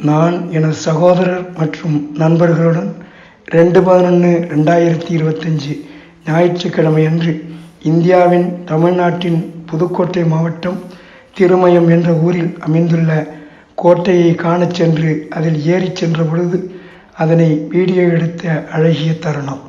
நான் எனது சகோதரர் மற்றும் நண்பர்களுடன் ரெண்டு பதினொன்று ரெண்டாயிரத்தி இருபத்தஞ்சி ஞாயிற்றுக்கிழமை அன்று இந்தியாவின் தமிழ்நாட்டின் புதுக்கோட்டை மாவட்டம் திருமயம் என்ற ஊரில் அமைந்துள்ள கோட்டையை காணச் சென்று அதில் ஏறிச் சென்ற பொழுது அதனை வீடியோ எடுத்த அழகிய தருணம்.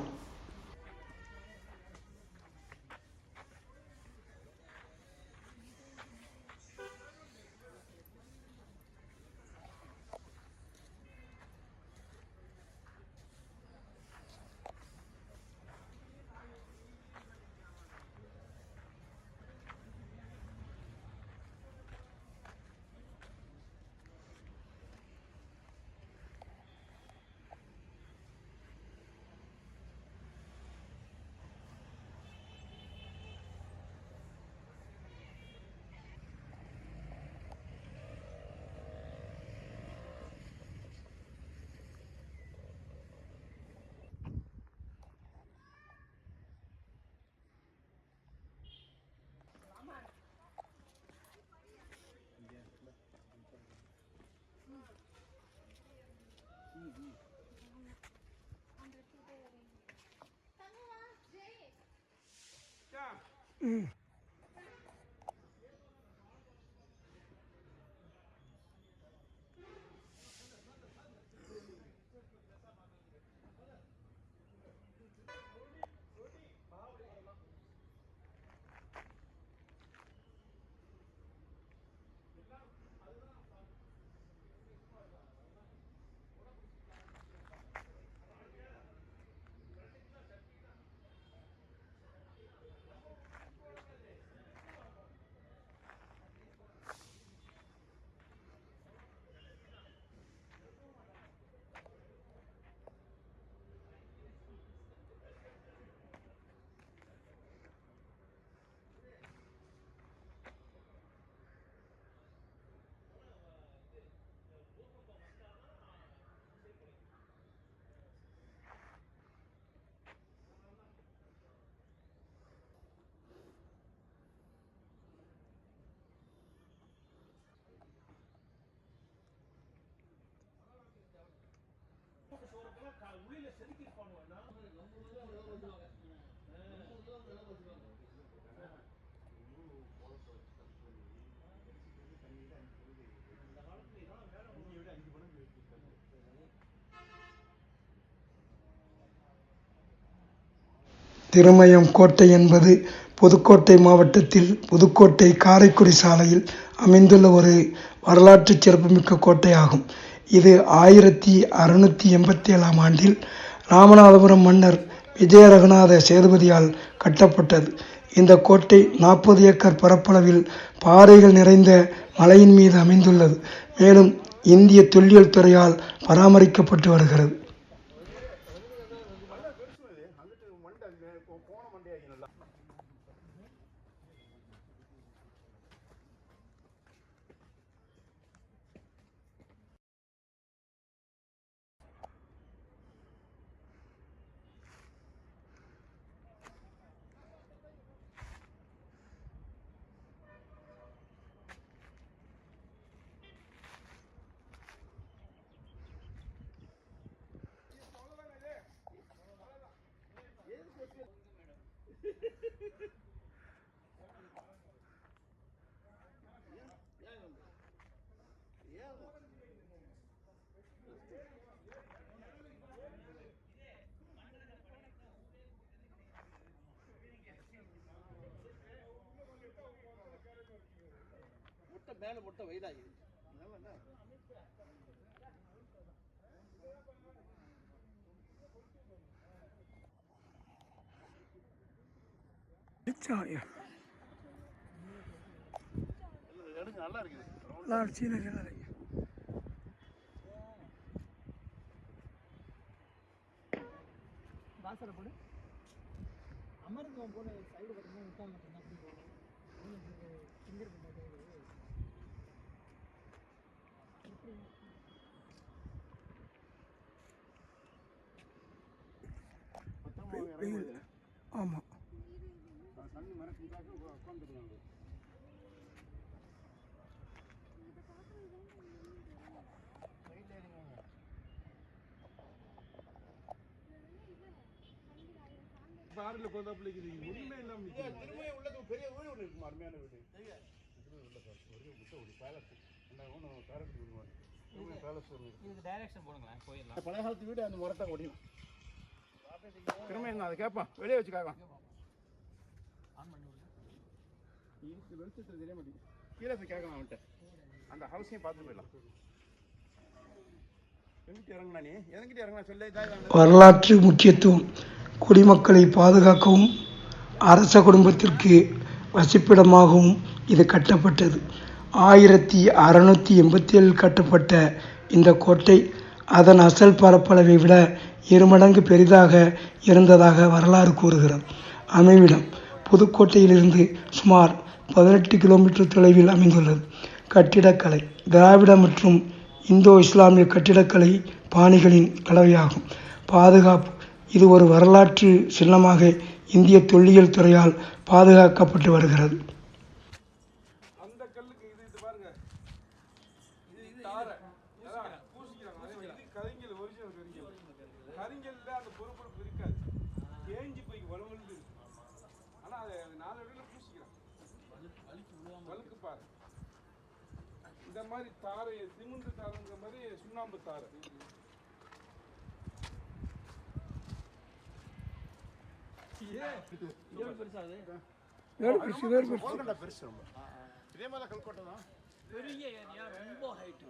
Mm. திருமயம் கோட்டை என்பது புதுக்கோட்டை மாவட்டத்தில் புதுக்கோட்டை காரைக்குடி சாலையில் அமைந்துள்ள ஒரு வரலாற்று சிறப்புமிக்க கோட்டை ஆகும் இது ஆயிரத்தி அறுநூற்றி எண்பத்தி ஏழாம் ஆண்டில் ராமநாதபுரம் மன்னர் விஜய ரகுநாத சேதுபதியால் கட்டப்பட்டது. இந்த கோட்டை நாற்பது ஏக்கர் பரப்பளவில் பாறைகள் நிறைந்த மலையின் மீது அமைந்துள்ளது. மேலும் இந்திய தொல்லியல் துறையால் பராமரிக்கப்பட்டு வருகிறது. மண்டை போன மண்டையாகி நல்லா முட்டை மேல முட்டை வயதாகி எடுங்க நல்லா இருக்குது சீனரி நல்லா வாசலை போடு. அமர்ந்தவன் போல சைடு பார்த்தீங்கன்னா போகும். ஃபிங்கர் பிரிண்ட் ஆமாம் உட்காந்துருக்காங்க உட்காந்துருக்காங்க பாரில் கொண்டா பிள்ளைக்கு ஒன்றுமே இல்லாமல் திரும்ப உள்ள பெரிய வீடு ஒன்று இருக்குமா அருமையான வீடு பழைய காலத்து வீடு அந்த முறத்தை ஓடிடும் திரும்ப என்ன அதை கேட்பான் வெளியே வச்சுக்காக இருக்கு வெளிச்சத்தில் தெரிய மாட்டேங்குது. கீழே போய் கேட்கலாம் அவன்கிட்ட. அந்த ஹவுஸையும் பார்த்து போயிடலாம். எங்கிட்ட இறங்குனா நீ? எங்கிட்ட இறங்குனா சொல்லு. இதாக வரலாற்று முக்கியத்துவம் குடிமக்களை பாதுகாக்கவும் அரச குடும்பத்திற்கு வசிப்பிடமாகவும் இது கட்டப்பட்டது. ஆயிரத்தி அறநூற்றி எண்பத்தி ஏழில் கட்டப்பட்ட இந்த கோட்டை அதன் அசல் பரப்பளவை விட இருமடங்கு பெரிதாக இருந்ததாக வரலாறு கூறுகிறது. அமைவிடம் புதுக்கோட்டையிலிருந்து சுமார் பதினெட்டு கிலோமீட்டர் தொலைவில் அமைந்துள்ளது. கட்டிடக்கலை திராவிட மற்றும் இந்தோ இஸ்லாமிய கட்டிடக்கலை பாணிகளின் கலவையாகும். பாதுகாப்பு இது ஒரு வரலாற்று சின்னமாக இந்திய தொல்லியல் துறையால் பாதுகாக்கப்பட்டு வருகிறது அந்த கல்லுக்கு இது இது பாருங்க இது இது தாரை அதான் பூசிக்கிறாங்க அதே மாதிரி இது கரிங்கல் ஒரிஜினல் கரிங்கல் கரிங்கல்ல அந்த பொறுப்பொறுப்பு இருக்காது தேஞ்சு போய் வலுவலுந்து இருக்கு ஆனா அதை நாலு இடத்துல பூசிக்கிறாங்க வழுக்கு பாரு. இந்த மாதிரி தாரை சிமெண்ட் தாரைங்கிற மாதிரி சுண்ணாம்பு தாரை. பெருசு ரொம்ப. இதே மாதிரி கல்கோட்டை தான் பெரிய ஏரியா ரொம்ப ஹைட்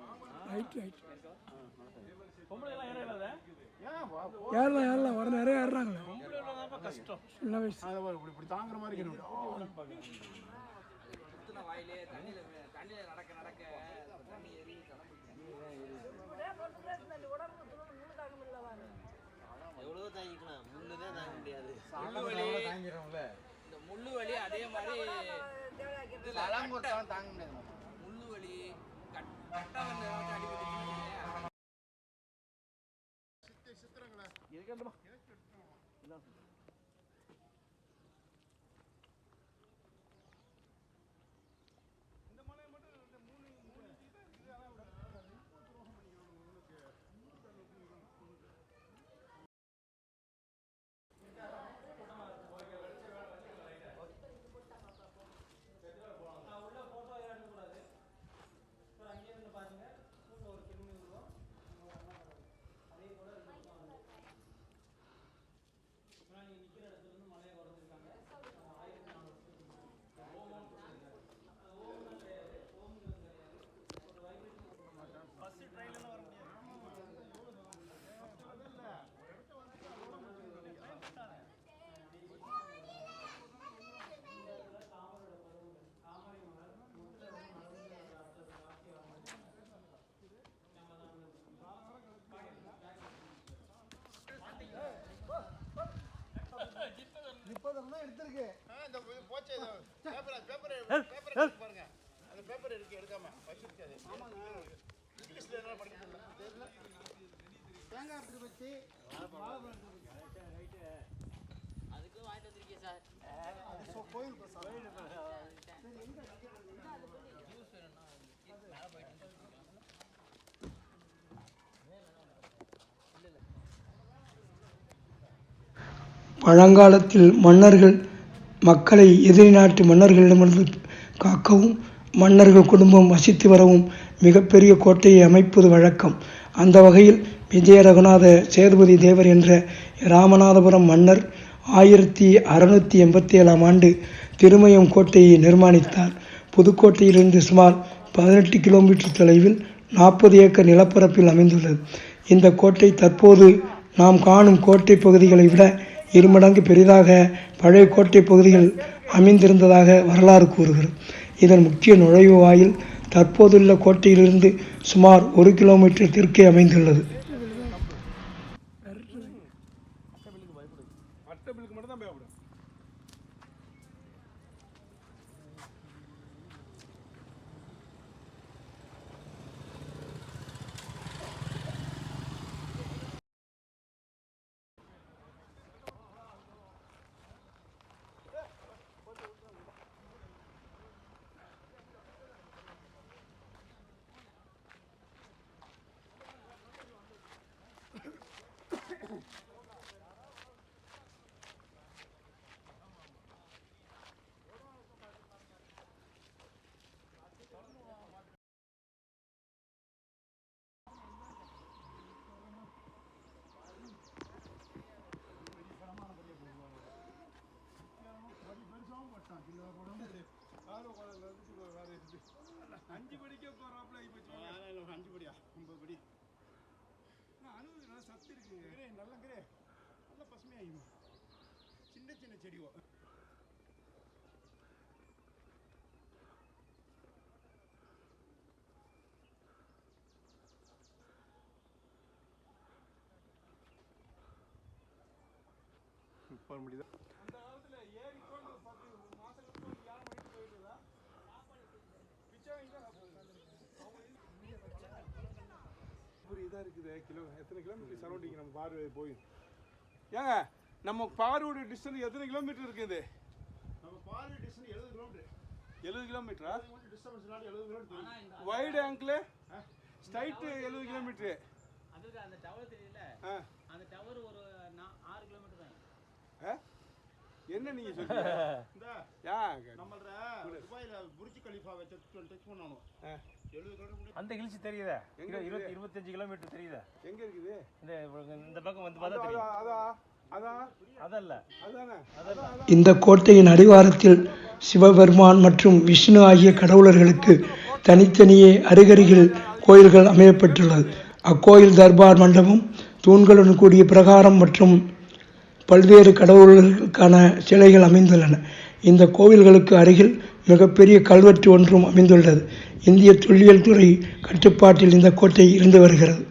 பொம்பளை எல்லாம் ஏற இல்லாத ஏன் வா போ. ஏறலாம் ஏறலாம். வர நிறைய ஏறுறாங்களே. பொம்பளை எல்லாம் கஷ்டம். சின்ன வயசு. இப்படி தாங்குற மாதிரி இருக்கணும் வாயிலே தண்ணியில தண்ணியில நடக்க நடக்க தண்ணி ஏறி எவ்வளவோ தாங்கிக்கலாம். முன்னுதான் தாங்க முடியாது. இந்த முள்ளு வலி அதே மாதிரி தாங்க முடியாது. முள்ளு வலி கட்டா வந்து அடிபட்டு இந்த போச்சே. பேப்பர் பேப்பர் பேப்பர் எடுத்து பாருங்க. அந்த பேப்பர் இருக்கு எடுக்காம வச்சிருக்காது இங்கிலீஷ்ல என்ன படிக்க தெரியல. தேங்காய் வச்சு அதுக்கும் வாங்கிட்டு வந்திருக்கேன் சார். கோயில் பழங்காலத்தில் மன்னர்கள் மக்களை எதிரி நாட்டு மன்னர்களிடமிருந்து காக்கவும் மன்னர்கள் குடும்பம் வசித்து வரவும் மிகப்பெரிய கோட்டையை அமைப்பது வழக்கம். அந்த வகையில் விஜய ரகுநாத சேதுபதி தேவர் என்ற ராமநாதபுரம் மன்னர் ஆயிரத்தி அறுநூற்றி எண்பத்தி ஏழாம் ஆண்டு திருமயம் கோட்டையை நிர்மாணித்தார். புதுக்கோட்டையிலிருந்து சுமார் பதினெட்டு கிலோமீட்டர் தொலைவில் நாற்பது ஏக்கர் நிலப்பரப்பில் அமைந்துள்ளது. இந்த கோட்டை தற்போது நாம் காணும் கோட்டை பகுதிகளை விட இருமடங்கு பெரிதாக பழைய கோட்டை பகுதிகள் அமைந்திருந்ததாக வரலாறு கூறுகிறது. இதன் முக்கிய நுழைவு வாயில் தற்போதுள்ள கோட்டையிலிருந்து சுமார் ஒரு கிலோமீட்டர் தெற்கே அமைந்துள்ளது. சத்து இருக்குங்க கிரே நல்ல கிரே. நல்ல பசுமையாகிமா சின்ன சின்ன செடிவோ. போக முடியுதா அந்த காலத்துல ஏறி கொண்டு ஒரு பத்து மாசங்களுக்கு ஒரு யானை பண்ணிட்டு போயிட்டுதா பிச்சை வாங்கி தான் இதாக இருக்குது. கிலோ எத்தனை கிலோமீட்டர் சரௌண்டிங் நம்ம பார்வை போய். ஏங்க நம்ம பார்வோட டிஸ்டன்ஸ் எத்தனை கிலோமீட்டர் இருக்குது? நம்ம பார்வை டிஸ்டன்ஸ் எழுபது கிலோமீட்டர் எழுபது கிலோமீட்டரா கிலோமீட்டர் வைடு ஆங்கிள் ஸ்ட்ரைட்டு எழுபது கிலோமீட்டரு அதுக்கு அந்த டவர் தெரியல. அந்த டவர் ஒரு ஆறு கிலோமீட்டர் தான். ஆ? என்ன நீங்க சொல்றீங்க? இந்த யா நம்மள துபாயில புர்ஜ் கலிஃபா வச்சு டச் பண்ணணும். அந்த ஹில்ஸ் தெரியுதா? இருபத்தி? இருபத்தஞ்சு கிலோமீட்டர் தெரியுதா? எங்க இருக்குது? இந்த இந்த பக்கம் வந்து பார்த்தா தெரியும். இந்த கோட்டையின் அடிவாரத்தில் சிவபெருமான் மற்றும் விஷ்ணு ஆகிய கடவுளர்களுக்கு தனித்தனியே அருகருகில் கோயில்கள் அமையப்பட்டுள்ளது. அக்கோயில் தர்பார் மண்டபம் தூண்களுடன் கூடிய பிரகாரம் மற்றும் பல்வேறு கடவுள்களுக்கான சிலைகள் அமைந்துள்ளன. இந்த கோவில்களுக்கு அருகில் மிகப்பெரிய கல்வெட்டு ஒன்றும் அமைந்துள்ளது. இந்திய தொல்லியல் துறை கட்டுப்பாட்டில் இந்த கோட்டை இருந்து வருகிறது.